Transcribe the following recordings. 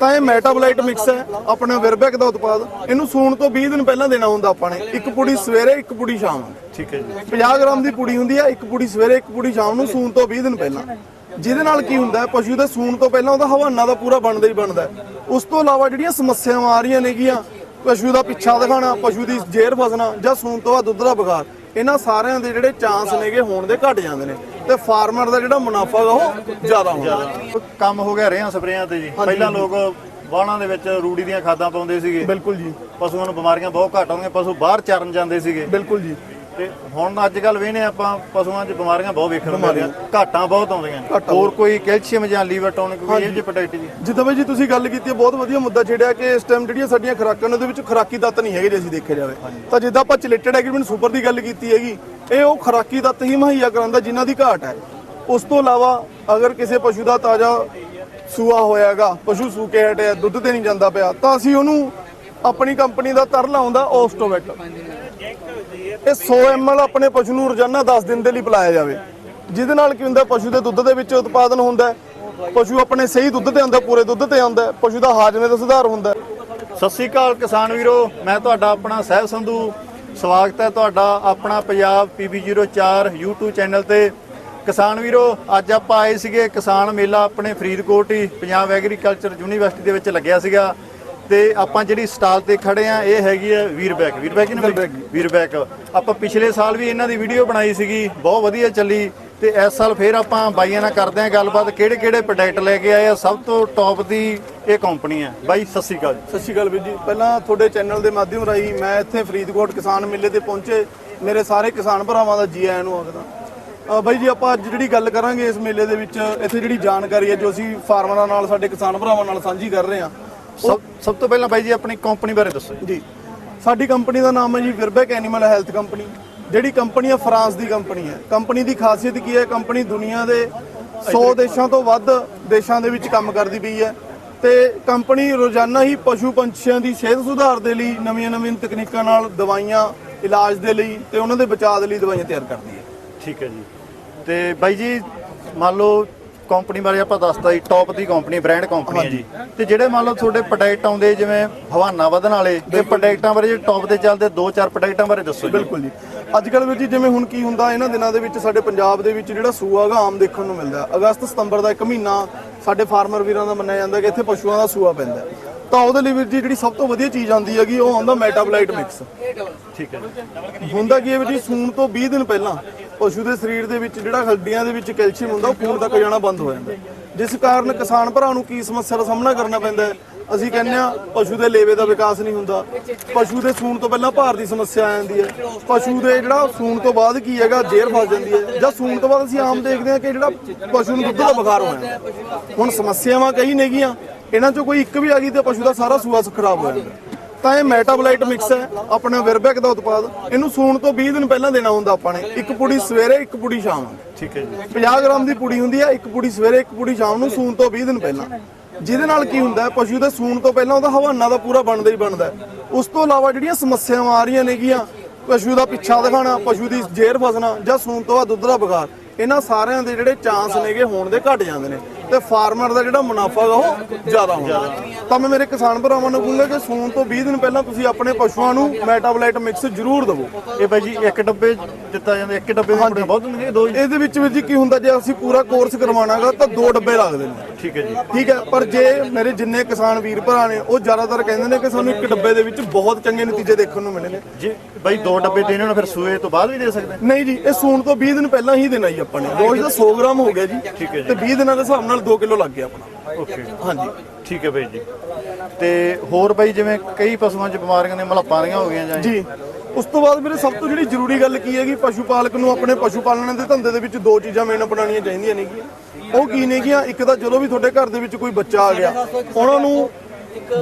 ਤਾਂ ਇਹ ਮੈਟਾਬਲਾਈਟ ਮਿਕਸ ਹੈ ਆਪਣਾ ਵਿਰਬੈਕ ਦਾ ਉਤਪਾਦ। ਇਹਨੂੰ ਸੂਣ ਤੋਂ 20 ਦਿਨ ਪਹਿਲਾਂ ਦੇਣਾ ਹੁੰਦਾ ਆਪਾਂ ਨੇ। ਇੱਕ ਪੁੜੀ ਸਵੇਰੇ ਇੱਕ ਪੁੜੀ ਸ਼ਾਮ ਨੂੰ। ਠੀਕ ਹੈ ਜੀ। 50 ਗ੍ਰਾਮ ਦੀ ਪੁੜੀ ਹੁੰਦੀ ਹੈ ਇੱਕ ਪੁੜੀ ਸਵੇਰੇ ਇੱਕ ਪੁੜੀ ਸ਼ਾਮ ਨੂੰ ਸੂਣ ਤੋਂ 20 ਦਿਨ ਪਹਿਲਾਂ। ਜਿਹਦੇ ਨਾਲ ਕੀ ਹੁੰਦਾ ਪਸ਼ੂ ਦੇ ਸੂਣ ਤੋਂ ਪਹਿਲਾਂ ਉਹਦਾ ਹਵਾਨਾ ਦਾ ਪੂਰਾ ਬਣਦਾ ਹੀ ਬਣਦਾ। ਉਸ ਤੋਂ ਇਲਾਵਾ ਜਿਹੜੀਆਂ ਸਮੱਸਿਆਵਾਂ ਆ ਰਹੀਆਂ ਨੇਗੀਆਂ ਪਸ਼ੂ ਦਾ ਪਿੱਛਾ ਦਿਖਾਣਾ ਪਸ਼ੂ ਦੀ ਜੇਰ ਫਸਣਾ ਜਾਂ ਸੂਣ ਤੋਂ ਬਾਅਦ ਦੁੱਧ ਦਾ ਬੁਖਾਰ ਇਹਨਾਂ ਸਾਰਿਆਂ ਦੇ ਜਿਹੜੇ ਚਾਂਸ ਨੇਗੇ ਹੋਣ ਦੇ ਘਟ ਜਾਂਦੇ ਨੇ। ਤੇ ਫਾਰਮਰ ਦਾ ਜਿਹੜਾ ਮੁਨਾਫਾ ਉਹ ਜ਼ਿਆਦਾ ਹੁੰਦਾ। ਕੰਮ ਹੋ ਗਿਆ ਰੇਹਾਂ ਸਪਰੇਆਂ ਤੇ ਜੀ। ਪਹਿਲਾਂ ਲੋਕ ਵਾਹਣਾਂ ਦੇ ਵਿੱਚ ਰੂੜੀ ਦੀਆਂ ਖਾਦਾਂ ਪਾਉਂਦੇ ਸੀਗੇ। ਬਿਲਕੁਲ ਜੀ। ਪਸ਼ੂਆਂ ਨੂੰ ਬਿਮਾਰੀਆਂ ਬਹੁਤ ਘੱਟ ਆਉਂਦੀਆਂ ਪਸ਼ੂ ਬਾਹਰ ਚਰਨ ਜਾਂਦੇ ਸੀਗੇ। ਬਿਲਕੁਲ ਜੀ। ਤੇ ਹੁਣ ਅੱਜ ਕੱਲ ਵੇਨੇ ਆਪਾਂ ਪਸ਼ੂਆਂ 'ਚ ਬਿਮਾਰੀਆਂ ਬਹੁਤ ਵੇਖਣ ਨੂੰ ਮਿਲਦੀਆਂ ਘਾਟਾਂ ਬਹੁਤ ਆਉਂਦੀਆਂ। ਹੋਰ ਕੋਈ ਕੈਲਸ਼ੀਅਮ ਜਾਂ ਲੀਵਰ ਟੌਨਿਕ ਕੋਈ ਇਹ ਜਿਹੀ ਪ੍ਰੋਡਕਟ ਜੀ ਜਿੱਦਾਂ ਬਾਈ ਜੀ ਤੁਸੀਂ ਗੱਲ ਕੀਤੀ ਹੈ ਬਹੁਤ ਵਧੀਆ ਮੁੱਦਾ ਛੇੜਿਆ ਕਿ ਇਸ ਟਾਈਮ ਜਿਹੜੀਆਂ ਸਾਡੀਆਂ ਖੁਰਾਕਾਂ ਨੇ ਉਹਦੇ ਵਿੱਚ ਖੁਰਾਕੀ ਤੱਤ ਨਹੀਂ ਹੈਗੇ ਜੇ ਅਸੀਂ ਦੇਖਿਆ ਜਾਵੇ। ਤਾਂ ਜਿੱਦਾਂ ਆਪਾਂ ਚਿਲੇਟਡ ਐਗਰੀਮੈਂਟ ਸੁਪਰ ਦੀ ਗੱਲ ਕੀਤੀ ਹੈਗੀ ਇਹ ਉਹ ਖੁਰਾਕੀ ਤੱਤ ਹੀ ਮੁਹੱਈਆ ਕਰਾਉਂਦਾ ਜਿਨ੍ਹਾਂ ਦੀ ਘਾਟ ਹੈ। ਉਸ ਤੋਂ ਇਲਾਵਾ ਅਗਰ ਕਿਸੇ ਪਸ਼ੂ ਦਾ ਤਾਜ਼ਾ ਸੂਆ ਹੋਇਆਗਾ ਪਸ਼ੂ ਸੂ ਕੇ ਹਟਿਆ ਦੁੱਧ ਤੇ ਨਹੀਂ ਜਾਂਦਾ ਪਿਆ ਤਾਂ ਅਸੀਂ ਉਹਨੂੰ ਆਪਣੀ ਕੰਪਨੀ ਦਾ ਤਰਲ ਆਉਂਦਾ ਓਸਟੋਵੈਟ ਇਹ 100 ml ਆਪਣੇ ਪਸ਼ੂ ਨੂੰ ਰੋਜ਼ਾਨਾ 10 ਦਿਨ ਦੇ ਲਈ ਪਿਲਾਇਆ ਜਾਵੇ। ਜਿਹਦੇ ਨਾਲ ਕੀ ਹੁੰਦਾ, ਪਸ਼ੂ ਦੇ ਦੁੱਧ ਦੇ ਵਿੱਚ ਉਤਪਾਦਨ ਹੁੰਦਾ ਪਸ਼ੂ ਆਪਣੇ ਸਹੀ ਦੁੱਧ ਤੇ ਆਉਂਦਾ, ਪੂਰੇ ਦੁੱਧ ਤੇ ਆਉਂਦਾ ਪਸ਼ੂ ਦਾ ਹਾਜ਼ਮੇ ਦਾ ਸੁਧਾਰ ਹੁੰਦਾ ਸਤਿ ਸ੍ਰੀ ਅਕਾਲ ਕਿਸਾਨ ਵੀਰੋ, ਮੈਂ ਤੁਹਾਡਾ ਆਪਣਾ ਸਹਿਬ ਸੰਧੂ। ਸਵਾਗਤ ਹੈ ਤੁਹਾਡਾ ਆਪਣਾ ਪੰਜਾਬ PB04 YouTube ਚੈਨਲ ਤੇ। ਕਿਸਾਨ ਵੀਰੋ, ਅੱਜ ਆਪਾਂ ਆਏ ਸੀਗੇ ਕਿਸਾਨ ਮੇਲਾ ਆਪਣੇ ਫਰੀਦਕੋਟ ਹੀ, ਪੰਜਾਬ ਐਗਰੀਕਲਚਰ ਯੂਨੀਵਰਸਿਟੀ ਦੇ ਵਿੱਚ ਲੱਗਿਆ ਸੀਗਾ। ਤੇ ਆਪਾਂ ਜਿਹੜੀ ਸਟਾਲ ਤੇ ਖੜੇ ਆ ਇਹ ਹੈਗੀ ਹੈ ਵੀਰਬੈਕ। ਵੀਰਬੈਕ ਨਾ ਵੀਰਬੈਕ। ਵੀਰਬੈਕ। ਆਪਾਂ ਪਿਛਲੇ ਸਾਲ ਵੀ ਇਹਨਾਂ ਦੀ ਵੀਡੀਓ ਬਣਾਈ ਸੀਗੀ ਬਹੁਤ ਵਧੀਆ ਚੱਲੀ ਤੇ ਇਸ ਸਾਲ ਫੇਰ ਆਪਾਂ ਬਾਈਆਂ ਨਾਲ ਕਰਦੇ ਆ ਗੱਲਬਾਤ ਕਿਹੜੇ ਕਿਹੜੇ ਪ੍ਰੋਡਕਟ ਲੈ ਕੇ ਆਏ ਆ ਸਭ ਤੋਂ ਟੌਪ ਦੀ ਇਹ ਕੰਪਨੀ ਹੈ ਬਾਈ ਸਤਿ ਸ੍ਰੀ ਅਕਾਲ ਜੀ। ਸਤਿ ਸ਼੍ਰੀ ਅਕਾਲ ਵੀਰ ਜੀ। ਪਹਿਲਾਂ ਤੁਹਾਡੇ ਚੈਨਲ ਦੇ ਮਾਧਿਅਮ ਰਾਹੀਂ ਮੈਂ ਇੱਥੇ ਫਰੀਦਕੋਟ ਕਿਸਾਨ ਮੇਲੇ ਤੇ ਪਹੁੰਚੇ। ਮੇਰੇ ਸਾਰੇ ਕਿਸਾਨ ਭਰਾਵਾਂ ਦਾ ਜੀ ਆਇਆਂ ਨੂੰ ਆਖਦਾ। ਬਾਈ ਜੀ ਆਪਾਂ ਅੱਜ ਜਿਹੜੀ ਗੱਲ ਕਰਾਂਗੇ ਇਸ ਮੇਲੇ ਦੇ ਵਿੱਚ ਇੱਥੇ ਜਿਹੜੀ ਜਾਣਕਾਰੀ ਹੈ ਜੋ ਅਸੀਂ ਫਾਰਮਰਾਂ ਨਾਲ ਸਾਡੇ ਕਿਸਾਨ ਭਰਾਵਾਂ ਨਾਲ ਸਾਂਝੀ ਕਰ ਰਹੇ ਹਾਂ। ਸਭ ਸਭ ਤੋਂ ਪਹਿਲਾਂ ਬਾਈ ਜੀ ਆਪਣੀ ਕੰਪਨੀ ਬਾਰੇ ਦੱਸੋ ਜੀ। ਸਾਡੀ ਕੰਪਨੀ ਦਾ ਨਾਮ ਹੈ ਜੀ ਵਿਰਬੈਕ ਐਨੀਮਲ ਹੈਲਥ ਕੰਪਨੀ ਜਿਹੜੀ ਕੰਪਨੀ ਹੈ ਫਰਾਂਸ ਦੀ ਕੰਪਨੀ ਹੈ। ਕੰਪਨੀ ਦੀ ਖਾਸੀਅਤ ਕੀ ਹੈ? ਕੰਪਨੀ ਦੁਨੀਆ ਦੇ 100 ਦੇਸ਼ਾਂ ਤੋਂ ਵੱਧ ਦੇਸ਼ਾਂ ਦੇ ਵਿੱਚ ਕੰਮ ਕਰਦੀ ਪਈ ਹੈ। ਤੇ ਕੰਪਨੀ ਰੋਜ਼ਾਨਾ ਹੀ ਪਸ਼ੂ ਪੰਛੀਆਂ ਦੀ ਸਿਹਤ ਸੁਧਾਰ ਦੇ ਲਈ ਨਵੀਆਂ-ਨਵੀਆਂ ਤਕਨੀਕਾਂ ਨਾਲ ਦਵਾਈਆਂ ਇਲਾਜ ਦੇ ਲਈ ਤੇ ਉਹਨਾਂ ਦੇ ਬਚਾਅ ਦੇ ਲਈ ਦਵਾਈਆਂ ਤਿਆਰ ਕਰਦੀ ਹੈ। ਠੀਕ ਹੈ ਜੀ। ਤੇ ਬਾਈ ਜੀ ਮੰਨ ਲਓ ਕੰਪਨੀ ਬਾਰੇ ਆਪਾਂ ਦੱਸਤਾ ਜੀ ਟੌਪ ਦੀ ਕੰਪਨੀ ਬ੍ਰਾਂਡ ਕੰਪਨੀ ਹੈ ਜੀ। ਤੇ ਜਿਹੜੇ ਮੰਨ ਲਓ ਤੁਹਾਡੇ ਪ੍ਰੋਡਕਟ ਆਉਂਦੇ ਜਿਵੇਂ ਹਵਾਨਾ ਵਧਣ ਵਾਲੇ ਤੇ ਪ੍ਰੋਡਕਟਾਂ ਬਾਰੇ ਜਿਹੜੇ ਟੌਪ ਦੇ ਚੱਲਦੇ ਦੋ ਚਾਰ ਪ੍ਰੋਡਕਟਾਂ ਬਾਰੇ ਦੱਸੋ ਜੀ। ਬਿਲਕੁਲ ਜੀ। ਅੱਜ ਕੱਲ੍ਹ ਵੀਰ ਜੀ ਜਿਵੇਂ ਹੁਣ ਕੀ ਹੁੰਦਾ ਇਹਨਾਂ ਦਿਨਾਂ ਦੇ ਵਿੱਚ ਸਾਡੇ ਪੰਜਾਬ ਦੇ ਵਿੱਚ ਜਿਹੜਾ ਸੂਆ ਆਮ ਦੇਖਣ ਨੂੰ ਮਿਲਦਾ। ਅਗਸਤ ਸਤੰਬਰ ਦਾ ਇੱਕ ਮਹੀਨਾ ਸਾਡੇ ਫਾਰਮਰ ਵੀਰਾਂ ਦਾ ਮੰਨਿਆ ਜਾਂਦਾ ਕਿ ਇੱਥੇ ਪਸ਼ੂਆਂ ਦਾ ਸੂਆ ਪੈਂਦਾ। ਤਾਂ ਉਹਦੇ ਲਈ ਵੀਰ ਜੀ ਜਿਹੜੀ ਸਭ ਤੋਂ ਵਧੀਆ ਚੀਜ਼ ਆਉਂਦੀ ਹੈਗੀ ਉਹ ਆਉਂਦਾ ਮੈਟਾਬਲਾਈਟ ਮਿਕਸ ਠੀਕ ਹੈ ਜੀ। ਹੁੰਦਾ ਕੀ ਹੈ ਵੀਰ ਜੀ ਸੂਣ ਤੋਂ 20 ਦਿਨ ਪਹਿਲਾਂ ਪਸ਼ੂ ਦੇ ਸਰੀਰ ਦੇ ਵਿੱਚ ਜਿਹੜਾ ਹੱਡੀਆਂ ਦੇ ਵਿੱਚ ਕੈਲਸ਼ੀਅਮ ਹੁੰਦਾ, ਉਹ ਖੂਨ ਤੱਕ ਜਾਣਾ ਬੰਦ ਹੋ ਜਾਂਦਾ ਜਿਸ ਕਾਰਨ ਕਿਸਾਨ ਭਰਾ ਨੂੰ ਕੀ ਸਮੱਸਿਆ ਦਾ ਸਾਹਮਣਾ ਕਰਨਾ ਪੈਂਦਾ ਹੈ? ਅਸੀਂ ਕਹਿੰਦੇ ਆ ਪਸ਼ੂ ਦੇ ਲੇਵੇ ਦਾ ਵਿਕਾਸ ਨਹੀਂ ਹੁੰਦਾ। ਪਸ਼ੂ ਦੇ ਸੂਣ ਤੋਂ ਪਹਿਲਾਂ ਭਾਰ ਦੀ ਸਮੱਸਿਆ ਆ ਜਾਂਦੀ ਹੈ। ਪਸ਼ੂ ਦੇ ਜਿਹੜਾ ਸੂਣ ਤੋਂ ਬਾਅਦ ਕੀ ਹੈਗਾ, ਜੇਰ ਫਸ ਜਾਂਦੀ ਹੈ। ਜਾਂ ਸੂਣ ਤੋਂ ਬਾਅਦ ਅਸੀਂ ਆਮ ਦੇਖਦੇ ਹਾਂ ਕਿ ਜਿਹੜਾ ਪਸ਼ੂ ਨੂੰ ਦੁੱਧ ਦਾ ਬੁਖਾਰ ਹੋ। ਜਾਂਦਾ ਹੁਣ ਸਮੱਸਿਆਵਾਂ ਕਈ ਨੇਗੀਆਂ। ਇਹਨਾਂ ਚੋਂ ਕੋਈ ਇੱਕ ਵੀ ਆ ਗਈ ਤੇ ਪਸ਼ੂ ਦਾ ਸਾਰਾ ਸੂਆ ਖਰਾਬ ਹੋ ਜਾਂਦਾ ਤਾਂ ਇਹ ਮੈਟਾਬਲਾਈਟ ਮਿਕਸ ਹੈ ਆਪਣਾ ਵਿਰਬੈਕ ਦਾ ਉਤਪਾਦ। ਇਹਨੂੰ ਸੂਣ ਤੋਂ 20 ਦਿਨ ਪਹਿਲਾਂ ਦੇਣਾ ਹੁੰਦਾ ਆਪਾਂ ਨੇ। ਇੱਕ ਪੁੜੀ ਸਵੇਰੇ ਇੱਕ ਪੁੜੀ ਸ਼ਾਮ। ਨੂੰ ਠੀਕ ਹੈ ਜੀ। 50 ਗ੍ਰਾਮ ਦੀ ਪੁੜੀ ਹੁੰਦੀ ਹੈ ਇੱਕ ਪੁੜੀ ਸਵੇਰੇ ਇੱਕ ਪੁੜੀ ਸ਼ਾਮ ਨੂੰ ਸੂਣ ਤੋਂ 20 ਦਿਨ ਪਹਿਲਾਂ। ਜਿਹਦੇ ਨਾਲ ਕੀ ਹੁੰਦਾ ਹੈ ਪਸ਼ੂ ਦੇ ਸੂਣ ਤੋਂ ਪਹਿਲਾਂ ਉਹਦਾ ਹਵਾਨਾ ਦਾ ਪੂਰਾ ਬਣਦਾ ਹੀ ਬਣਦਾ। ਉਸ ਤੋਂ ਇਲਾਵਾ ਜਿਹੜੀਆਂ ਸਮੱਸਿਆਵਾਂ ਆ ਰਹੀਆਂ ਨੇਗੀਆਂ ਪਸ਼ੂ ਦਾ ਪਿੱਛਾ ਦਿਖਾਣਾ ਪਸ਼ੂ ਦੀ ਜੇਰ ਫਸਣਾ ਜਾਂ ਸੂਣ ਤੋਂ ਬਾਅਦ ਦੁੱਧ ਦਾ ਬੁਖਾਰ ਇਹਨਾਂ ਸਾਰਿਆਂ ਦੇ ਜਿਹੜੇ ਚਾਂਸ ਨੇਗੇ ਹੋਣ ਦੇ ਘਟ ਜਾਂਦੇ ਨੇ। ਤੇ ਫਾਰਮਰ ਦਾ ਜਿਹੜਾ ਮੁਨਾਫਾ ਗਾ ਉਹ ਜ਼ਿਆਦਾ ਹੁੰਦਾ। ਤਾਂ ਮੈਂ ਮੇਰੇ ਕਿਸਾਨ ਭਰਾਵਾਂ ਨੂੰ ਕਹੂੰਗਾ ਕਿ ਸੂਣ ਤੋਂ 20 ਦਿਨ ਪਹਿਲਾਂ ਤੁਸੀਂ ਆਪਣੇ ਪਸ਼ੂਆਂ ਨੂੰ ਮੈਟਾਬਲਾਈਟ ਮਿਕਸ ਜ਼ਰੂਰ ਦਿਵੋ। ਇਹ ਬਾਈ ਜੀ ਇੱਕ ਡੱਬੇ ਦਿੱਤਾ ਜਾਂਦਾ ਇੱਕ ਡੱਬੇ ਦੇ ਬਹੁਤ ਹੁੰਦੇ ਨੇ ਦੋ ਇਹਦੇ ਵਿੱਚ ਵੀਰ ਜੀ ਕੀ ਹੁੰਦਾ ਜੇ ਅਸੀਂ ਪੂਰਾ ਕੋਰਸ ਕਰਵਾਉਣਾਗਾ ਤਾਂ ਦੋ ਡੱਬੇ ਲੱਗਦੇ ਨੇ। ਠੀਕ ਹੈ ਜੀ। ਠੀਕ ਹੈ ਪਰ ਜੇ ਮੇਰੇ ਜਿੰਨੇ ਕਿਸਾਨ ਵੀਰ ਭਰਾ ਨੇ ਉਹ ਜ਼ਿਆਦਾਤਰ ਕਹਿੰਦੇ ਨੇ ਕਿ ਸਾਨੂੰ ਇੱਕ ਡੱਬੇ ਦੇ ਵਿੱਚ ਬਹੁਤ ਚੰਗੇ ਨਤੀਜੇ ਦੇਖਣ ਨੂੰ ਮਿਲੇ ਨੇ। ਜੀ ਬਾਈ ਦੋ ਡੱਬੇ ਦੇਣੇ ਹੋਣ ਫਿਰ ਸੂਏ ਤੋਂ ਬਾਅਦ ਵੀ ਦੇ ਸਕਦੇ ਨਹੀਂ ਜੀ ਇਹ ਸੂਣ ਤੋਂ 20 ਦਿਨ ਪਹਿਲਾਂ ਹੀ ਦੇਣਾ ਜੀ ਆਪਾਂ ਨੇ। ਰੋਜ਼ ਦਾ 100 ਗ੍ਰਾਮ ਹੋ ਗਿਆ ਜੀ ਠੀਕ ਹੈ ਜੀ। ਤੇ 20 ਦਿਨਾਂ ਦੇ ਹਿਸਾਬ ਨਾਲ 2 ਕਿਲੋ ਲੱਗ ਗਿਆ ਆਪਣਾ। ਓਕੇ। ਹਾਂਜੀ। ਠੀਕ ਹੈ ਬਾਈ ਜੀ। ਤੇ ਹੋਰ ਬਾਈ ਜਿਵੇਂ ਕਈ ਪਸ਼ੂਆਂ 'ਚ ਬਿਮਾਰੀਆਂ ਨੇ ਮਲੱਪਾਂ ਦੀਆਂ ਹੋ ਗਈਆਂ ਜਾਂ ਜੀ। ਉਸ ਤੋਂ ਬਾਅਦ ਵੀਰੇ ਸਭ ਤੋਂ ਜਿਹੜੀ ਜ਼ਰੂਰੀ ਗੱਲ ਕੀ ਹੈਗੀ ਪਸ਼ੂ ਪਾਲਕ ਨੂੰ ਆਪਣੇ ਪਸ਼ੂ ਪਾਲਣ ਦੇ ਧੰਦੇ ਦੇ ਵਿੱਚ ਦੋ ਚੀਜ਼ਾਂ ਮੇਨ ਅਪਣਾਉਣੀਆਂ ਚਾਹੀਦੀਆਂ ਨੇਗੀਆਂ ਉਹ ਕੀ ਨੇ ਨੇਗੀਆਂ ਇੱਕ ਤਾਂ ਜਦੋਂ ਵੀ ਤੁਹਾਡੇ ਘਰ ਦੇ ਵਿੱਚ ਕੋਈ ਬੱਚਾ ਆ ਗਿਆ, ਉਹਨਾਂ ਨੂੰ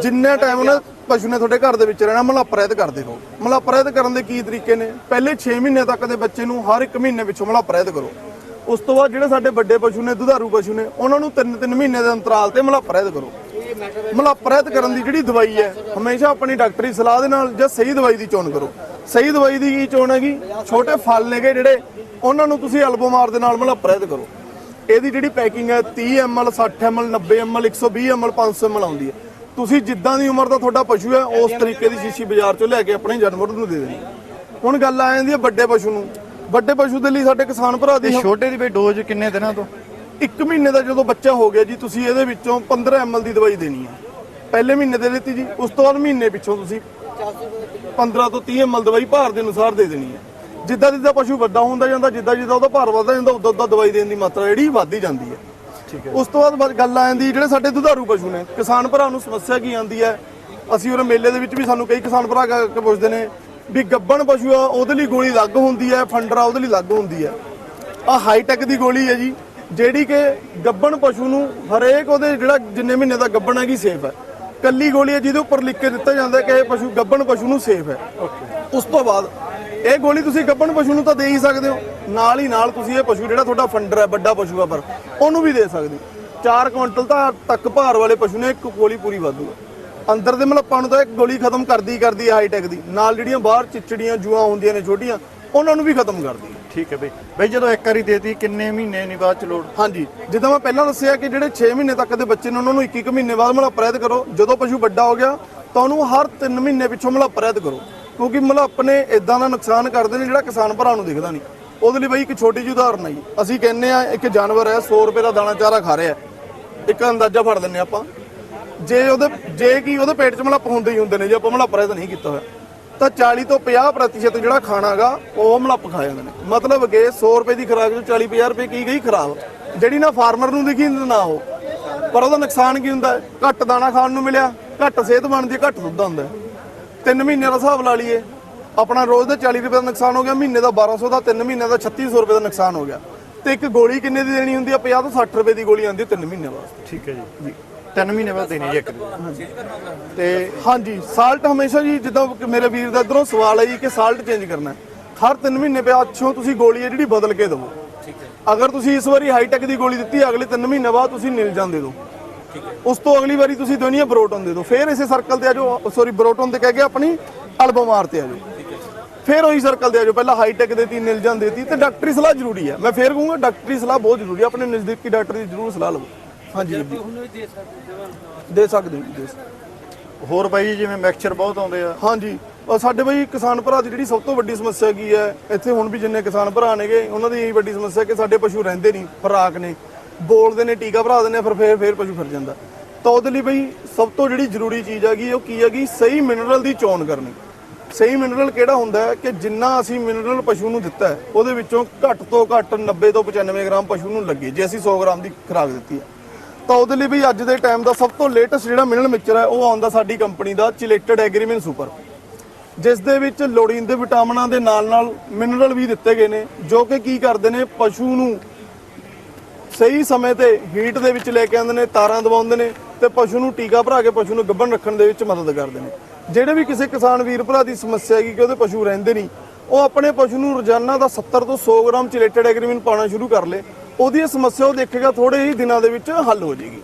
ਜਿੰਨੇ ਟਾਈਮ ਉਹਨਾਂ ਪਸ਼ੂ ਨੇ ਤੁਹਾਡੇ ਘਰ ਦੇ ਵਿੱਚ ਰਹਿਣਾ ਮਲਾਪਰੈਤ ਕਰਦੇ ਰਹੋ। ਮਲਾਪਰੈਤ ਕਰਨ ਦੇ ਕੀ ਤਰੀਕੇ ਨੇ? ਪਹਿਲੇ 6 ਮਹੀਨੇ ਤੱਕ ਦੇ ਬੱਚੇ ਨੂੰ ਹਰ ਇੱਕ ਮਹੀਨੇ ਵਿੱਚੋਂ ਮਲਾਪਰੈਤ ਕਰੋ। ਉਸ ਤੋਂ ਬਾਅਦ ਜਿਹੜੇ ਸਾਡੇ ਵੱਡੇ ਪਸ਼ੂ ਨੇ, ਦੁਧਾਰੂ ਪਸ਼ੂ ਨੇ, ਉਹਨਾਂ ਨੂੰ 3-3 ਮਹੀਨੇ ਦੇ ਅੰਤਰਾਲ ਤੇ ਮਲਾਪਰੈਤ ਕਰੋ। ਮਲਾਪਰੈਤ ਕਰਨ ਦੀ ਜਿਹੜੀ ਦਵਾਈ ਹੈ, ਹਮੇਸ਼ਾ ਆਪਣੀ ਡਾਕਟਰੀ ਸਲਾਹ ਦੇ ਨਾਲ ਜਾਂ ਸਹੀ ਦਵਾਈ ਦੀ ਚੋਣ ਕਰੋ। ਸਹੀ ਦਵਾਈ ਦੀ ਕੀ ਚੋਣ ਹੈਗੀ? ਛੋਟੇ ਫਲ ਨੇਗੇ ਜਿਹੜੇ, ਉਹਨਾਂ ਨੂੰ ਤੁਸੀਂ ਐਲਬੋਮਾਰ ਦੇ ਨਾਲ ਮਲਾਪਰੈਤ ਕਰੋ। ਇਹਦੀ ਜਿਹੜੀ ਪੈਕਿੰਗ ਹੈ 30 ml 60 ml 90 ml 120 ml 500 ml ਆਉਂਦੀ ਹੈ। ਤੁਸੀਂ ਜਿੱਦਾਂ ਦੀ ਉਮਰ ਦਾ ਤੁਹਾਡਾ ਪਸ਼ੂ ਹੈ ਉਸ ਤਰੀਕੇ ਦੀ ਸ਼ੀਸ਼ੀ ਬਾਜ਼ਾਰ ਚੋਂ ਲੈ ਕੇ ਆਪਣੇ ਜਾਨਵਰ ਨੂੰ ਦੇ ਦੇਣੀ ਹੁਣ ਗੱਲ ਆ ਜਾਂਦੀ ਹੈ ਵੱਡੇ ਪਸ਼ੂ ਨੂੰ। ਵੱਡੇ ਪਸ਼ੂ ਦੇ ਲਈ ਸਾਡੇ ਕਿਸਾਨ ਭਰਾ ਦੀ ਛੋਟੇ ਦੀ ਬਈ ਡੋਜ਼ ਕਿੰਨੇ ਦਿਨਾਂ ਤੋਂ? ਇੱਕ ਮਹੀਨੇ ਦਾ ਜਦੋਂ ਬੱਚਾ ਹੋ ਗਿਆ ਜੀ ਤੁਸੀਂ ਇਹਦੇ ਵਿੱਚੋਂ 15 ml ਦੀ ਦਵਾਈ ਦੇਣੀ ਹੈ। ਪਹਿਲੇ ਮਹੀਨੇ ਦੇ ਦਿੱਤੀ ਜੀ ਉਸ ਤੋਂ ਬਾਅਦ ਮਹੀਨੇ ਪਿੱਛੋਂ ਤੁਸੀਂ 15 ਤੋਂ 30 ml ਦਵਾਈ ਭਾਰ ਦੇ ਅਨੁਸਾਰ ਦੇ ਦੇਣੀ ਹੈ। ਜਿੱਦਾਂ ਜਿੱਦਾਂ ਪਸ਼ੂ ਵੱਡਾ ਹੁੰਦਾ ਜਾਂਦਾ ਜਿੱਦਾਂ ਜਿੱਦਾਂ ਉਹਦਾ ਭਾਰ ਵੱਧਦਾ ਜਾਂਦਾ ਉਦੋਂ ਉਦੋਂ ਦਵਾਈ ਦੇਣ ਦੀ ਮਾਤਰਾ ਜਿਹੜੀ ਵੱਧਦੀ ਜਾਂਦੀ ਹੈ। ਠੀਕ ਹੈ ਉਸ ਤੋਂ ਬਾਅਦ ਗੱਲ ਆ ਜਾਂਦੀ ਜਿਹੜੇ ਸਾਡੇ ਦੁਧਾਰੂ ਪਸ਼ੂ ਨੇ ਕਿਸਾਨ ਭਰਾ ਨੂੰ ਸਮੱਸਿਆ ਕੀ ਆਉਂਦੀ ਹੈ? ਅਸੀਂ ਉਹ ਮੇਲੇ ਦੇ ਵਿੱਚ ਵੀ ਸਾਨੂੰ ਕਈ ਕਿਸਾਨ ਭਰਾ ਕੇ ਪੁੱਛਦੇ ਨੇ ਵੀ ਗੱਬਣ ਪਸ਼ੂ ਆ ਉਹਦੇ ਲਈ ਗੋਲੀ ਅਲੱਗ ਹੁੰਦੀ ਹੈ ਫੰਡਰਾ ਉਹਦੇ ਲਈ ਅਲੱਗ ਹੁੰਦੀ ਹੈ। ਆ ਹਾਈਟੈਕ ਦੀ ਗੋਲੀ ਹੈ ਜੀ ਜਿਹੜੀ ਕਿ ਗੱਬਣ ਪਸ਼ੂ ਨੂੰ ਹਰੇਕ ਉਹਦੇ ਜਿਹੜਾ ਜਿੰਨੇ ਮਹੀਨੇ ਦਾ ਗੱਬਣ ਹੈਗੀ ਸੇਫ ਹੈ। ਕੱਲੀ ਗੋਲੀ ਹੈ ਜਿਹਦੇ ਉੱਪਰ ਲਿਖ ਕੇ ਦਿੱਤਾ ਜਾਂਦਾ ਕਿ ਇਹ ਪਸ਼ੂ ਗੱਬਣ ਪਸ਼ੂ ਨੂੰ ਸੇਫ ਹੈ। ਉਸ ਤੋਂ ਬਾਅਦ ਇਹ ਗੋਲੀ ਤੁਸੀਂ ਗੱਬਣ ਪਸ਼ੂ ਨੂੰ ਤਾਂ ਦੇ ਹੀ ਸਕਦੇ ਹੋ। ਨਾਲ ਹੀ ਨਾਲ ਤੁਸੀਂ ਇਹ ਪਸ਼ੂ ਜਿਹੜਾ ਤੁਹਾਡਾ ਫੰਡਰ ਹੈ, ਵੱਡਾ ਪਸ਼ੂ ਹੈ ਪਰ, ਉਹਨੂੰ ਵੀ ਦੇ ਸਕਦੇ। ਹੋ 4 ਕੁਇੰਟਲ ਤਾਂ ਤੱਕ ਭਾਰ ਵਾਲੇ ਪਸ਼ੂ ਨੇ, ਇੱਕ ਗੋਲੀ ਪੂਰੀ ਵਾਧੂ ਅੰਦਰ ਦੇ ਮਲੱਪਾਂ ਨੂੰ ਤਾਂ ਇੱਕ ਗੋਲੀ ਖਤਮ ਕਰਦੀ ਕਰਦੀ ਹੈ ਹਾਈਟੈਕ ਦੀ। ਨਾਲ ਜਿਹੜੀਆਂ ਬਾਹਰ ਚਿਚੜੀਆਂ, ਜੂਆਂ ਹੁੰਦੀਆਂ ਨੇ ਛੋਟੀਆਂ, ਉਹਨਾਂ ਨੂੰ ਵੀ ਖਤਮ ਕਰਦੀ ਹੈ ਠੀਕ ਹੈ ਬਈ। ਬਈ ਜਦੋਂ ਇੱਕ ਵਾਰੀ ਦੇਤੀ, ਕਿੰਨੇ ਮਹੀਨੇ ਨਹੀਂ ਬਾਅਦ ਚ ਲੋੜ? ਹਾਂਜੀ। ਜਿੱਦਾਂ ਮੈਂ ਪਹਿਲਾਂ ਦੱਸਿਆ ਕਿ ਜਿਹੜੇ 6 ਮਹੀਨੇ ਤੱਕ ਦੇ ਬੱਚੇ ਨੇ, ਉਹਨਾਂ ਨੂੰ 1-1 ਮਹੀਨੇ ਬਾਅਦ ਮਲੱਪ ਕਰੋ। ਜਦੋਂ ਪਸ਼ੂ ਵੱਡਾ ਹੋ ਗਿਆ, ਤਾਂ ਉਹਨੂੰ ਹਰ 3 ਮਹੀਨੇ ਪਿੱਛੋਂ ਮਲੱਪ ਕਰੋ। ਕਿਉਂਕਿ ਮਲੱਪ ਨੇ ਇਦਾਂ ਦਾ ਨੁਕਸਾਨ ਕਰਦੇ ਨੇ ਜਿਹੜਾ ਕਿਸਾਨ ਭਰਾ ਨੂੰ ਦਿਖਦਾ ਨਹੀਂ। ਉਹਦੇ ਲਈ ਬਈ ਇੱਕ ਛੋਟੀ ਜਿਹੀ ਉਦਾਹਰਨ ਹੈ ਜੀ। ਅਸੀਂ ਕਹਿੰਨੇ ਆ ਇੱਕ ਜਾਨਵਰ ਹੈ 100 ਰੁਪਏ ਦਾ ਦਾਣਾ ਚਾਰਾ ਖਾ ਰਿਹਾ ਇੱਕ ਅੰਦਾਜ਼ਾ ਫੜ ਲੈਂਦੇ ਆਪਾਂ। ਜੇ ਉਹਦੇ ਜੇ ਕੀ ਉਹਦੇ ਪੇਟ 'ਚ ਮਲੱਪ ਹੁੰਦੇ ਹੀ ਹੁੰਦੇ ਨੇ ਜੇ, ਆਪਾਂ ਮਲੱਪ ਰਹਿਤ ਨਹੀਂ ਕੀਤਾ ਹੋਇਆ। ਤਾਂ 40 ਤੋਂ 50% ਪ੍ਰਤੀਸ਼ਤ ਜਿਹੜਾ ਖਾਣਾ ਹੈਗਾ, ਉਹ ਮਲੱਪ ਖਾ ਜਾਂਦੇ ਨੇ। ਮਤਲਬ ਕਿ 100 ਰੁਪਏ ਦੀ ਖੁਰਾਕ ਚੋਂ 40 50 ਰੁਪਏ ਕੀ ਗਈ ਖਰਾਬ? ਜਿਹੜੀ ਨਾ ਫਾਰਮਰ ਨੂੰ ਦਿਖੀ ਨਾ ਉਹ। ਪਰ ਉਹਦਾ ਨੁਕਸਾਨ ਕੀ ਹੁੰਦਾ? ਘੱਟ ਦਾਣਾ ਖਾਣ ਨੂੰ ਮਿਲਿਆ, ਘੱਟ ਸਿਹਤ ਬਣਦੀ ਹੈ, ਘੱਟ ਦੁੱਧ ਆਉਂਦਾ ਤਿੰਨ ਮਹੀਨਿਆਂ ਦਾ ਹਿਸਾਬ ਲਾ ਲਈਏ। ਆਪਣਾ ਰੋਜ਼ ਦਾ 40 ਰੁਪਏ ਦਾ ਨੁਕਸਾਨ ਹੋ ਗਿਆ, ਮਹੀਨੇ ਦਾ 1200 ਦਾ, ਤਿੰਨ ਮਹੀਨੇ ਦਾ 3600 ਰੁਪਏ ਦਾ ਨੁਕਸਾਨ ਹੋ ਗਿਆ। ਤੇ ਇੱਕ ਗੋਲੀ ਕਿੰਨੇ ਦੀ ਦੇਣੀ ਹੁੰਦੀ ਹੈ? 50 ਤੋਂ 60 ਰੁਪਏ ਦੀ ਗੋਲੀ ਆਉਂਦੀ ਹੈ ਤਿੰਨ ਮਹੀਨੇ ਵਾਸਤੇ। ਠੀਕ ਹੈ ਜੀ। ਤਿੰਨ ਮਹੀਨੇ ਬਾਅਦ ਦੇਣੀ ਜੀ ਇੱਕ ਦੀ ਤੇ ਹਾਂਜੀ ਸਾਲਟ ਹਮੇਸ਼ਾ ਜੀ ਜਿੱਦਾਂ ਕਿ ਮੇਰੇ ਵੀਰ ਦਾ ਇਧਰੋਂ ਸਵਾਲ ਹੈ ਜੀ ਕਿ ਸਾਲਟ ਚੇਂਜ ਕਰਨਾ ਹੈ। ਹਰ 3 ਮਹੀਨੇ ਬਾਅਦ ਛੋਂ ਤੁਸੀਂ ਗੋਲੀ ਹੈ ਜਿਹੜੀ ਬਦਲ ਕੇ ਦਿਵੋ ਅਗਰ ਤੁਸੀਂ ਇਸ ਵਾਰੀ ਹਾਈਟੈਕ ਦੀ ਗੋਲੀ ਦਿੱਤੀ ਅਗਲੇ 3 ਮਹੀਨੇ ਬਾਅਦ ਤੁਸੀਂ ਨੀਲ ਜਾਨ ਦੇ ਦਿਓ ਉਸ ਤੋਂ ਅਗਲੀ ਵਾਰੀ ਤੁਸੀਂ ਹੈ ਬਰੋਟਨ ਦੇ ਦਿਓ। ਫਿਰ ਇਸੇ ਸਰਕਲ ਤੇ ਆ ਜਾਓ। ਸੌਰੀ ਬਰੋਟਨ ਤੇ ਕਹਿ ਕੇ ਆਪਣੀ ਅਲਬਮਾਰ ਤੇ ਆ ਜਾਓ। ਫਿਰ ਉਹੀ ਸਰਕਲ ਤੇ ਆ ਜਾਓ। ਪਹਿਲਾਂ ਹਾਈਟੈਕ ਦੇਤੀ ਨਿਲਜਨ ਦੇਤੀ। ਤੇ ਡਾਕਟਰੀ ਸਲਾਹ ਜ਼ਰੂਰੀ ਹੈ। ਮੈਂ ਫੇਰ ਕਹੂੰਗਾ ਡਾਕਟਰੀ ਸਲਾਹ ਬਹੁਤ ਜ਼ਰੂਰੀ ਹੈ। ਆਪਣੇ ਨਜ਼ਦੀਕੀ ਡਾਕਟਰ ਦੀ ਜ਼ਰੂਰ ਸਲਾਹ ਲਵੋ। ਹਾਂਜੀ ਵੀਰ ਜੀ ਦੇ ਸਕਦੇ ਹੋ ਜੀ, ਦੇ ਸਕਦੇ ਹੋ। ਹੋਰ ਬਾਈ ਜਿਵੇਂ ਮਿਕਸਚਰ ਬਹੁਤ ਆਉਂਦੇ ਆ। ਹਾਂਜੀ। ਔਰ ਸਾਡੇ ਬਈ ਕਿਸਾਨ ਭਰਾ ਦੀ ਜਿਹੜੀ ਸਭ ਤੋਂ ਵੱਡੀ ਸਮੱਸਿਆ ਕੀ ਹੈ ਇੱਥੇ ਹੁਣ ਵੀ ਜਿੰਨੇ ਕਿਸਾਨ ਭਰਾ ਨੇਗੇ ਉਹਨਾਂ ਦੀ ਇਹੀ ਵੱਡੀ ਸਮੱਸਿਆ ਕਿ ਸਾਡੇ ਪਸ਼ੂ ਰਹਿੰਦੇ ਨਹੀਂ ਖੁਰਾਕ ਨੇ ਬੋਲਦੇ ਨੇ ਟੀਕਾ ਭਰਾ ਦਿੰਦੇ ਆ, ਫਿਰ ਫੇਰ ਫੇਰ ਪਸ਼ੂ ਫਿਰ ਜਾਂਦਾ। ਤਾਂ ਉਹਦੇ ਲਈ ਬਈ ਸਭ ਤੋਂ ਜਿਹੜੀ ਜ਼ਰੂਰੀ ਚੀਜ਼ ਹੈਗੀ ਉਹ ਕੀ ਹੈਗੀ ਸਹੀ ਮਿਨਰਲ ਦੀ ਚੋਣ ਕਰਨੀ। ਸਹੀ ਮਿਨਰਲ ਕਿਹੜਾ ਹੁੰਦਾ ਹੈ ਕਿ ਜਿੰਨਾ ਅਸੀਂ ਮਿਨਰਲ ਪਸ਼ੂ ਨੂੰ ਦਿੱਤਾ ਹੈ ਉਹਦੇ ਵਿੱਚੋਂ ਘੱਟ ਤੋਂ ਘੱਟ 90 ਤੋਂ 95 ਗ੍ਰਾਮ ਪਸ਼ੂ ਨੂੰ ਲੱਗੇ ਜੇ ਅਸੀਂ 100 ਗ੍ਰਾਮ ਦੀ ਖੁਰਾਕ ਦਿੱਤੀ ਹੈ। ਤਾਂ ਉਹਦੇ ਲਈ ਵੀ ਅੱਜ ਦੇ ਟਾਈਮ ਦਾ ਸਭ ਤੋਂ ਲੇਟੈਸਟ ਜਿਹੜਾ ਮਿਨਰਲ ਮਿਕਸਚਰ ਹੈ, ਉਹ ਆਉਂਦਾ ਸਾਡੀ ਕੰਪਨੀ ਦਾ ਚਿਲੇਟਡ ਐਗਰੀਮੈਂਟ ਸੁਪਰ ਜਿਸ ਦੇ ਵਿੱਚ ਲੋੜੀਂਦੇ ਵਿਟਾਮਿਨਾਂ ਦੇ ਨਾਲ ਨਾਲ ਮਿਨਰਲ ਵੀ ਦਿੱਤੇ ਗਏ ਨੇ, ਜੋ ਕਿ ਕੀ ਕਰਦੇ ਨੇ, ਪਸ਼ੂ ਨੂੰ ਸਹੀ ਸਮੇਂ ਤੇ ਹੀਟ ਦੇ ਵਿੱਚ ਲੈ ਕੇ ਆਉਂਦੇ ਨੇ, ਤਾਰਾਂ ਦਬਾਉਂਦੇ ਨੇ ਤੇ ਪਸ਼ੂ ਨੂੰ ਟੀਕਾ ਭਰਾ ਕੇ ਪਸ਼ੂ ਨੂੰ ਗੱਭਣ ਰੱਖਣ ਦੇ ਵਿੱਚ ਮਦਦ ਕਰਦੇ ਨੇ। ਜਿਹੜੇ ਵੀ ਕਿਸੇ ਕਿਸਾਨ ਵੀਰ ਭਰਾ ਦੀ ਸਮੱਸਿਆ ਹੈਗੀ ਕਿ ਉਹਦੇ ਪਸ਼ੂ ਰਹਿੰਦੇ ਨਹੀਂ, ਉਹ ਆਪਣੇ ਪਸ਼ੂ ਨੂੰ ਰੋਜ਼ਾਨਾ ਦਾ 70 ਤੋਂ 100 ਗ੍ਰਾਮ ਚਿਲੇਟਡ ਐਗਰੀਮੈਂਟ ਪਾਉਣਾ ਸ਼ੁਰੂ ਕਰ ਲੇ। ਉਹਦੀ ਸਮੱਸਿਆ ਉਹ ਦੇਖੇਗਾ ਥੋੜੇ ਹੀ ਦਿਨਾਂ ਦੇ ਵਿੱਚ ਹੱਲ ਹੋ ਜਾਏਗੀ।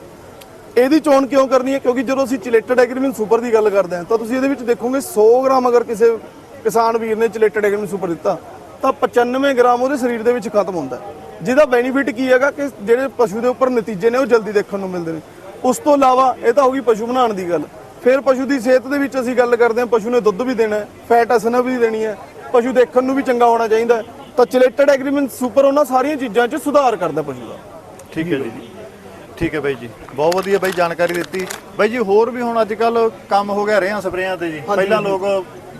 ਇਹਦੀ ਚੋਣ ਕਿਉਂ ਕਰਨੀ ਹੈ? ਕਿਉਂਕਿ ਜਦੋਂ ਅਸੀਂ ਚਿਲੇਟਡ ਐਗਰੀਮਿਨ ਸੁਪਰ ਦੀ ਗੱਲ ਕਰਦੇ ਹਾਂ, ਤਾਂ ਤੁਸੀਂ ਇਹਦੇ ਵਿੱਚ ਦੇਖੋਗੇ 100 ਗ੍ਰਾਮ ਅਗਰ ਕਿਸੇ ਕਿਸਾਨ ਵੀਰ ਨੇ ਚਿਲੇਟਡ ਐਗਰੀਮਿਨ ਸੁਪਰ ਦਿੱਤਾ, ਤਾਂ 95 ਗ੍ਰਾਮ ਉਹਦੇ ਸਰੀਰ ਦੇ ਵਿੱਚ ਖਤਮ ਹੁੰਦਾ ਜਿਹਦਾ ਬੈਨੀਫਿਟ ਕੀ ਹੈਗਾ ਕਿ ਜਿਹੜੇ ਪਸ਼ੂ ਦੇ ਉੱਪਰ ਨਤੀਜੇ ਨੇ, ਉਹ ਜਲਦੀ ਦੇਖਣ ਨੂੰ ਮਿਲਦੇ ਨੇ। ਉਸ ਤੋਂ ਇਲਾਵਾ ਇਹ ਤਾਂ ਹੋ ਗਈ ਪਸ਼ੂ ਬਣਾਉਣ ਦੀ ਗੱਲ। ਫਿਰ ਪਸ਼ੂ ਦੀ ਸਿਹਤ ਦੇ ਵਿੱਚ ਅਸੀਂ ਗੱਲ ਕਰਦੇ ਹਾਂ, ਪਸ਼ੂ ਨੇ ਦੁੱਧ ਵੀ ਦੇਣਾ ਹੈ, ਫੈਟ ਅਸਨ ਵੀ ਦੇਣੀ ਹੈ, ਪਸ਼ੂ ਦੇਖਣ ਨੂੰ ਵੀ ਚੰਗਾ ਹੋਣਾ ਚਾਹੀਦਾ ਹੈ। ਤਾਂ ਚਿਲੇਟਡ ਐਗਰੀਮੈਂਟ ਸੁਪਰ ਉਹਨਾਂ ਸਾਰੀਆਂ ਚੀਜ਼ਾਂ 'ਚ ਸੁਧਾਰ ਕਰਦਾ ਪਸ਼ੂ ਦਾ ਠੀਕ ਹੈ ਜੀ। ਠੀਕ ਹੈ ਬਾਈ ਜੀ। ਬਹੁਤ ਵਧੀਆ ਬਾਈ ਜਾਣਕਾਰੀ ਦਿੱਤੀ। ਬਾਈ ਜੀ ਹੋਰ ਵੀ ਹੁਣ ਅੱਜ ਕੱਲ ਕੰਮ ਹੋ ਗਿਆ ਰੇਹਾਂ ਸਪਰੇਆਂ ਤੇ ਜੀ। ਪਹਿਲਾਂ ਲੋਕ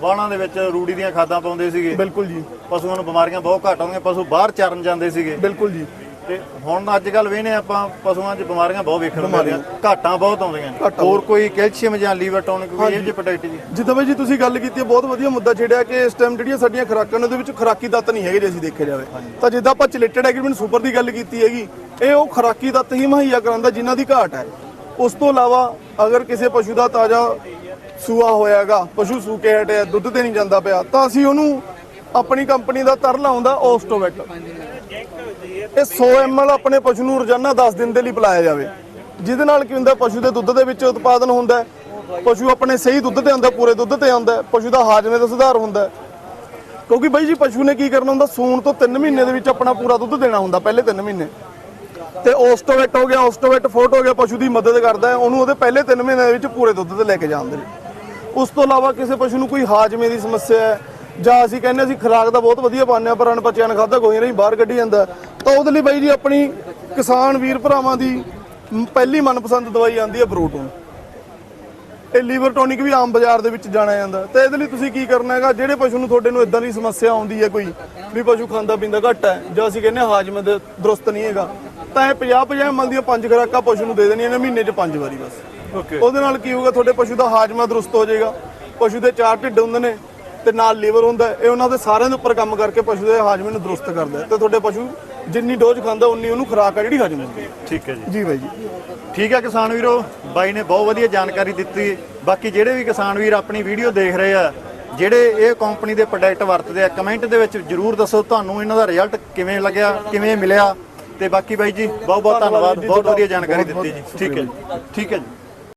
ਵਾਹਣਾਂ ਦੇ ਵਿੱਚ ਰੂੜੀ ਦੀਆਂ ਖਾਦਾਂ ਪਾਉਂਦੇ ਸੀਗੇ। ਬਿਲਕੁਲ ਜੀ। ਪਸ਼ੂਆਂ ਨੂੰ ਬਿਮਾਰੀਆਂ ਬਹੁਤ ਘੱਟ ਆਉਂਦੀਆਂ। ਪਸ਼ੂ ਬਾਹਰ ਚਰਨ ਜਾਂਦੇ ਸੀਗੇ। ਬਿਲਕੁਲ ਜੀ। ਤੇ ਹੁਣ ਅੱਜ ਕੱਲ ਵੇਨੇ ਆਪਾਂ ਪਸ਼ੂਆਂ 'ਚ ਬਿਮਾਰੀਆਂ ਬਹੁਤ ਵੇਖਣ ਨੂੰ ਮਿਲਦੀਆਂ। ਘਾਟਾਂ ਬਹੁਤ ਆਉਂਦੀਆਂ। ਹੋਰ ਕੋਈ ਕੈਲਸ਼ੀਅਮ ਜਾਂ ਲੀਵਰ ਟੌਨਿਕ ਕੋਈ ਇਹ ਜਿਹੇ ਪ੍ਰੋਡਕਟ ਜੀ। ਜਿੱਦਾਂ ਬਾਈ ਜੀ ਤੁਸੀਂ ਗੱਲ ਕੀਤੀ ਹੈ ਬਹੁਤ ਵਧੀਆ ਮੁੱਦਾ ਛੇੜਿਆ ਕਿ ਇਸ ਟਾਈਮ ਜਿਹੜੀਆਂ ਸਾਡੀਆਂ ਖੁਰਾਕਾਂ ਨੇ ਉਹਦੇ ਵਿੱਚ ਖੁਰਾਕੀ ਤੱਤ ਨਹੀਂ ਹੈਗੇ ਜੇ ਅਸੀਂ ਦੇਖਿਆ ਜਾਵੇ। ਤਾਂ ਜਿੱਦਾਂ ਆਪਾਂ ਚਿਲੇਟਡ ਐਗਰੀਮੈਂਟ ਸੁਪਰ ਦੀ ਗੱਲ ਕੀਤੀ ਹੈਗੀ ਇਹ ਉਹ ਖੁਰਾਕੀ ਤੱਤ ਹੀ ਮੁਹੱਈਆ ਕਰਾਉਂਦਾ ਜਿਨ੍ਹਾਂ ਦੀ ਘਾਟ ਹੈ। ਉਸ ਤੋਂ ਇਲਾਵਾ ਅਗਰ ਕਿਸੇ ਪਸ਼ੂ ਦਾ ਤਾਜ਼ਾ ਸੂਆ ਹੋਇਆਗਾ ਪਸ਼ੂ ਸੂ ਕੇ ਹਟਿਆ ਦੁੱਧ ਤੇ ਨਹੀਂ ਜਾਂਦਾ ਪਿਆ ਤਾਂ ਅਸੀਂ ਉਹਨੂੰ ਆਪਣੀ ਕੰਪਨੀ ਦਾ ਤਰਲ ਆਉਂਦਾ ਓਸਟੋਵੈਟ ਇਹ 100 ml ਆਪਣੇ ਪਸ਼ੂ ਨੂੰ ਰੋਜ਼ਾਨਾ 10 ਦਿਨ ਦੇ ਲਈ ਪਿਲਾਇਆ ਜਾਵੇ। ਜਿਹਦੇ ਨਾਲ ਕੀ ਹੁੰਦਾ, ਪਸ਼ੂ ਦੇ ਦੁੱਧ ਦੇ ਵਿੱਚ ਉਤਪਾਦਨ ਹੁੰਦਾ ਪਸ਼ੂ ਆਪਣੇ ਸਹੀ ਦੁੱਧ ਤੇ ਆਉਂਦਾ, ਪੂਰੇ ਦੁੱਧ ਤੇ ਆਉਂਦਾ ਪਸ਼ੂ ਦਾ ਹਾਜ਼ਮੇ ਦਾ ਸੁਧਾਰ ਹੁੰਦਾ ਕਿਉਂਕਿ ਬਾਈ ਜੀ, ਪਸ਼ੂ ਨੇ ਕੀ ਕਰਨਾ ਹੁੰਦਾ, ਸੂਣ ਤੋਂ 3 ਮਹੀਨੇ ਦੇ ਵਿੱਚ ਆਪਣਾ ਪੂਰਾ ਦੁੱਧ ਦੇਣਾ ਹੁੰਦਾ, ਪਹਿਲੇ 3 ਮਹੀਨੇ। ਤੇ ਓਸਟੋਵੇਟ ਹੋ ਗਿਆ, ਓਸਟੋਵੇਟ ਫੋਟ ਹੋ ਗਿਆ, ਪਸ਼ੂ ਦੀ ਮਦਦ ਕਰਦਾ ਹੈ। ਉਹਨੂੰ ਉਹਦੇ ਪਹਿਲੇ 3 ਮਹੀਨੇ ਦੇ ਵਿੱਚ ਪੂਰੇ ਦੁੱਧ ਤੇ ਲੈ ਕੇ ਜਾਂਦੇ ਨੇ। ਉਸ ਤੋਂ ਇਲਾਵਾ ਕਿਸੇ ਪਸ਼ੂ ਨੂੰ ਕੋਈ ਹਾਜਮੇ ਦੀ ਸਮੱਸਿਆ ਹੈ, ਜਾਂ ਅਸੀਂ ਕਹਿੰਦੇ ਅਸੀਂ ਖੁਰਾਕ ਦਾ ਬਹੁਤ ਵਧੀਆ ਪਾਉਂਦੇ ਹਾਂ, ਪਰ ਅਣਪਚਿਆ ਨਾ ਖਾਦਾ ਕੋਈ ਨਹੀਂ ਬਾਹਰ ਕੱਢੀ ਜਾਂਦਾ ਤਾਂ ਉਹਦੇ ਲਈ ਬਾਈ ਜੀ ਆਪਣੀ ਕਿਸਾਨ ਵੀਰ ਭਰਾਵਾਂ ਦੀ ਪਹਿਲੀ ਮਨਪਸੰਦ ਦਵਾਈ ਆਂਦੀ ਹੈ ਬਰੋਟੋਨ। ਇਹ ਲੀਵਰ ਟੋਨਿਕ ਵੀ ਆਮ ਬਾਜ਼ਾਰ ਦੇ ਵਿੱਚ ਜਾਣਿਆ ਜਾਂਦਾ। ਤੇ ਇਹਦੇ ਲਈ ਤੁਸੀਂ ਕੀ ਕਰਨਾ ਹੈਗਾ ਜਿਹੜੇ ਪਸ਼ੂ ਨੂੰ ਤੁਹਾਡੇ ਨੂੰ ਇਦਾਂ ਦੀ ਸਮੱਸਿਆ ਆਉਂਦੀ ਹੈ ਕੋਈ ਵੀ ਪਸ਼ੂ ਖਾਂਦਾ ਪੀਂਦਾ ਘੱਟ ਹੈ ਜਾਂ ਅਸੀਂ ਕਹਿੰਦੇ ਹਾਜ਼ਮੇ ਦੇ ਦਰੁਸਤ ਨਹੀਂ ਹੈਗਾ ਤਾਂ ਇਹ 50 50 ਮਲ ਦੀਆਂ ਪੰਜ ਖੁਰਾਕਾਂ ਪਸ਼ੂ ਨੂੰ ਦੇ ਦੇਣੀਆਂ ਨੇ ਮਹੀਨੇ 'ਚ ਪੰਜ ਵਾਰੀ ਬਸ। ਓਕੇ ਉਹਦੇ ਨਾਲ ਕੀ ਹੋਊਗਾ ਤੁਹਾਡੇ ਪਸ਼ੂ ਦਾ ਹਾਜ਼ਮਾ ਦਰੁਸਤ ਹੋ ਜਾਏਗਾ। ਪਸ਼ੂ ਦੇ ਚਾਰ ਢਿੱਡ ਹੁੰਦੇ ਨੇ ਤੇ ਨਾਲ ਲੀਵਰ ਹੁੰਦਾ। ਇਹ ਉਹਨਾਂ ਦੇ ਸਾਰਿਆਂ ਦੇ ਉੱਪਰ ਕੰਮ ਕਰਕੇ ਪਸ਼ੂ ਦੇ ਹਾਜ਼ਮੇ ਨੂੰ ਦਰੁਸਤ ਕਰਦਾ ਤੇ ਤੁਹਾਡੇ ਪਸ਼ੂ ਜਿੰਨੀ ਡੋਜ਼ ਖਾਂਦਾ ਉਨੀ ਉਹਨੂੰ ਖੁਰਾਕ ਆ ਜਿਹੜੀ ਹਜਮ ਹੁੰਦੀ ਹੈ। ਠੀਕ ਹੈ ਜੀ। ਜੀ ਬਾਈ ਜੀ। ਠੀਕ ਹੈ ਕਿਸਾਨ ਵੀਰੋ ਬਾਈ ਨੇ ਬਹੁਤ ਵਧੀਆ ਜਾਣਕਾਰੀ ਦਿੱਤੀ। ਬਾਕੀ ਜਿਹੜੇ ਵੀ ਕਿਸਾਨ ਵੀਰ ਆਪਣੀ ਵੀਡੀਓ ਦੇਖ ਰਹੇ ਆ ਜਿਹੜੇ ਇਹ ਕੰਪਨੀ ਦੇ ਪ੍ਰੋਡਕਟ ਵਰਤਦੇ ਆ ਕਮੈਂਟ ਦੇ ਵਿੱਚ ਜਰੂਰ ਦੱਸੋ ਤੁਹਾਨੂੰ ਇਹਨਾਂ ਦਾ ਰਿਜ਼ਲਟ ਕਿਵੇਂ ਲੱਗਿਆ ਕਿਵੇਂ ਮਿਲਿਆ। ਤੇ ਬਾਕੀ ਬਾਈ ਜੀ ਬਹੁਤ ਬਹੁਤ ਧੰਨਵਾਦ ਬਹੁਤ ਵਧੀਆ ਜਾਣਕਾਰੀ ਦਿੱਤੀ ਜੀ। ਠੀਕ ਹੈ ਜੀ। ਠੀਕ ਹੈ ਜੀ।